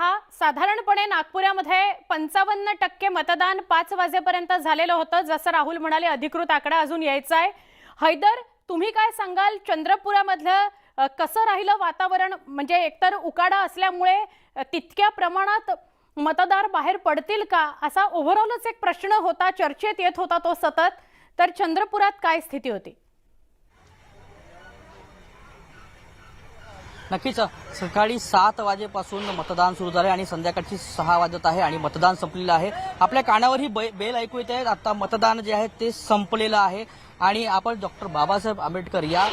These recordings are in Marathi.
पहा साधारणपणे नागपुरामध्ये पंचावन्न टक्के मतदान पाच वाजेपर्यंत झालेलं होतं. जसं राहुल म्हणाले अधिकृत आकडा अजून यायचा आहे. हैदर तुम्ही काय सांगाल? चंद्रपुरामधलं कसं राहिलं वातावरण? म्हणजे एकतर उकाडा असल्यामुळे तितक्या प्रमाणात मतदार बाहेर पडतील का? असा ओव्हरऑलच एक प्रश्न होता. चर्चेत येत होता तो सतत. तर चंद्रपुरात काय स्थिती होती? नक्कीच सकाळी सात वाजेपासून मतदान सुरू झाले आणि संध्याकाळची सहा वाजत आहे आणि मतदान संपलेलं आहे. आपल्या कानावर ही बै- बेल ऐकू येत आहे आता मतदान जे आहे ते संपलेलं आहे. आणि आपण डॉक्टर बाबासाहेब आंबेडकर या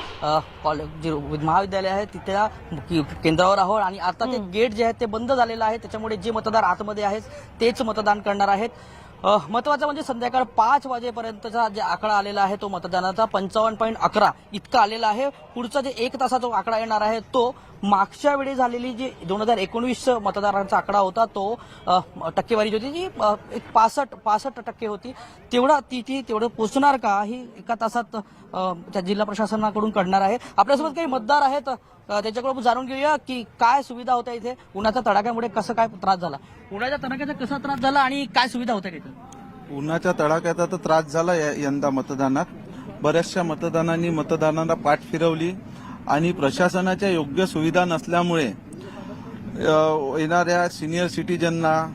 कॉलेज जे महाविद्यालय आहे तिथल्या केंद्रावर आहोत. आणि आता ते गेट जे आहे ते बंद झालेलं आहे. त्याच्यामुळे जे मतदार आतमध्ये आहेत तेच मतदान करणार आहेत. महत्वाचं म्हणजे संध्याकाळ पाच वाजेपर्यंतचा जे आकडा आलेला आहे तो मतदानाचा पंचावन्न पॉईंट अकरा इतका आलेला आहे. पुढचा जे एक तासाचा जो आकडा येणार आहे तो मागच्या वेळी झालेली जी दोन हजार एकोणवीस मतदारांचा आकडा होता तो टक्केवारी जी होती ती एक पासष्ट पासष्ट टक्के होती. तेवढा ती ती तेवढं पोचणार का? ही एका तासात त्या जिल्हा प्रशासनाकडून कळणार आहे. आपल्यासोबत काही मतदार आहेत. त्याच्याकडून जाणून घेऊया की काय सुविधा होत्या इथे. उन्हाच्या तडाख्यामुळे कसं काय त्रास झाला? उन्हाच्या तडाख्याचा कसा त्रास झाला आणि काय सुविधा होत्या तिथे? उन्हाच्या तडाख्याचा तर त्रास झाला या- यंदा मतदानात. बऱ्याचशा मतदानांनी मतदानाला पाठ फिरवली आणि प्रशासनाच्या योग्य सुविधा नसल्यामुळे येणाऱ्या सिनियर सिटीजनना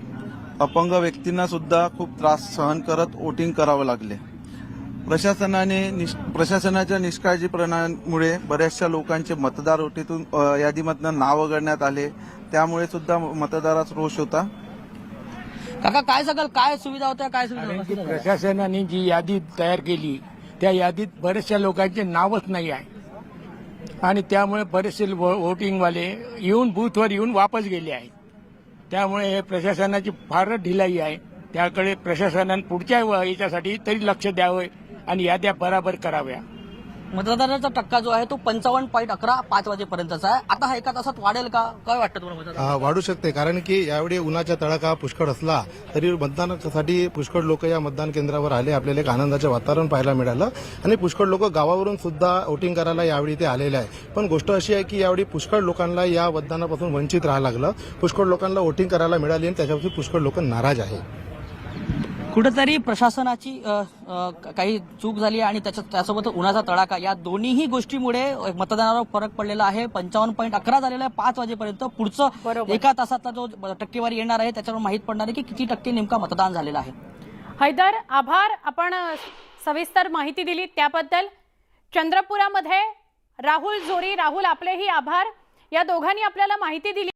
अपंग व्यक्तींना सुद्धा खूप त्रास सहन करत वोटिंग करावं लागले. प्रशासनाने निष- प्रशासनाच्या निष्काळजीपणामुळे बऱ्याचशा लोकांचे मतदार ओटीतून यादीमधनं नाव वगळण्यात आले. त्यामुळे सुद्धा मतदारात रोष होता. काका काय सांगाल काय सुविधा होत्या काय सुविधा? प्रशासनाने जी यादी तयार केली त्या यादीत बरेचशा लोकांचे नावच नाही आहे. आणि त्यामुळे बरेचसे वो- वोटिंगवाले येऊन बूथवर येऊन वापस गेले आहेत. त्यामुळे हे प्रशासनाची फारच ढिलाई आहे. त्याकडे प्रशासनाने पुढच्या व- याच्यासाठी तरी लक्ष द्यावं. आणि याद्या बराबर कराव्या. मतदानाचा टक्का जो आहे तो पंचावन्न पॉईंट अकरा पाच वाजेपर्यंतचा आहे. आता हा एका तासात वाढेल का? काय वाटतं तुम्हाला वाढू शकते. कारण की यावेळी उन्हाचा तडाखा पुष्कळ असला तरी मतदानासाठी पुष्कळ लोक या मतदान केंद्रावर आले. आपल्याला एक आनंदाचे वातावरण पाहायला मिळालं. आणि पुष्कळ लोक गावावरून सुद्धा वोटिंग करायला यावेळी ते आलेले आहे पण गोष्ट अशी आहे की यावेळी पुष्कळ लोकांना या मतदानापासून वंचित राहावं लागलं. पुष्कळ लोकांना वोटिंग करायला मिळाली आणि त्याच्यापासून पुष्कळ लोक नाराज आहे कुठेतरी प्रशासनाची काही चूक झाली आणि त्याच्या त्यासोबत उन्हाचा तडाखा. या दोन्हीही गोष्टीमुळे मतदानावर फरक पडलेला आहे. पंचावन्न पॉईंट अकरा झालेला आहे पाच वाजेपर्यंत. पुढचं. एका तासातला जो टक्केवारी येणार आहे त्याच्यावर माहीत पडणार आहे की किती टक्के नेमका मतदान झालेलं आहे. हैदर आभार. आपण सविस्तर माहिती दिली त्याबद्दल. चंद्रपुरामध्ये राहुल जोरी राहुल आपलेही आभार. या दोघांनी आपल्याला माहिती दिली.